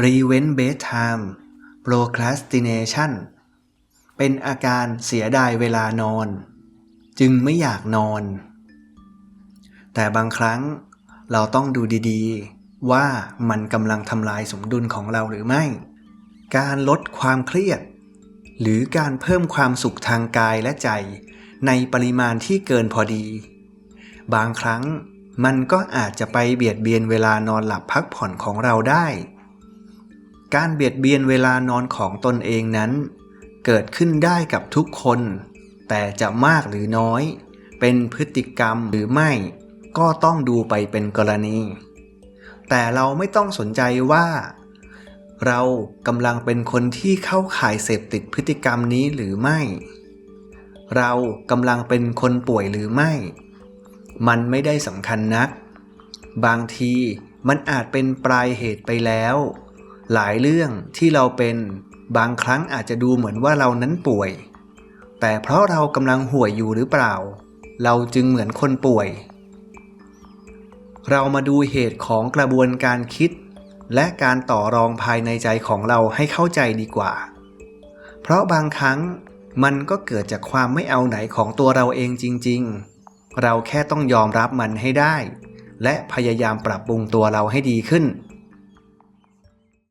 Revenge Bedtime Procrastination เป็นอาการเสียดายเวลานอน จึงไม่อยากนอน แต่บางครั้งเราต้องดูดีๆ ว่ามันกำลังทำลายสมดุลของเราหรือไม่ การลดความเครียด หรือการเพิ่มความสุขทางกายและใจ ในปริมาณที่เกินพอดี บางครั้งมันก็อาจจะไปเบียดเบียนเวลานอนหลับพักผ่อนของเราได้ การเบียดเบียนเวลานอนของตนเองนั้น เกิดขึ้นได้กับทุกคน แต่จะมากหรือน้อย เป็นพฤติกรรมหรือไม่ ก็ต้องดูไปเป็นกรณี แต่เราไม่ต้องสนใจว่า เรากำลังเป็นคนที่เข้าข่ายเสพติดพฤติกรรมนี้หรือไม่ เรากำลังเป็นคนป่วยหรือไม่ มันไม่ได้สำคัญนัก บางทีมันอาจเป็นปลายเหตุไปแล้ว หลายเรื่องที่เราเป็นบางครั้งอาจจะดูเหมือนว่าเรานั้นป่วย แต่เพราะเรากำลังห่วยอยู่หรือเปล่า เราจึงเหมือนคนป่วย เรามาดูเหตุของกระบวนการคิด และการต่อรองภายในใจของเราให้เข้าใจดีกว่า เพราะบางครั้งมันก็เกิดจากความไม่เอาไหนของตัวเราเองจริง ๆ เราแค่ต้องยอมรับมันให้ได้ และพยายามปรับปรุงตัวเราให้ดีขึ้น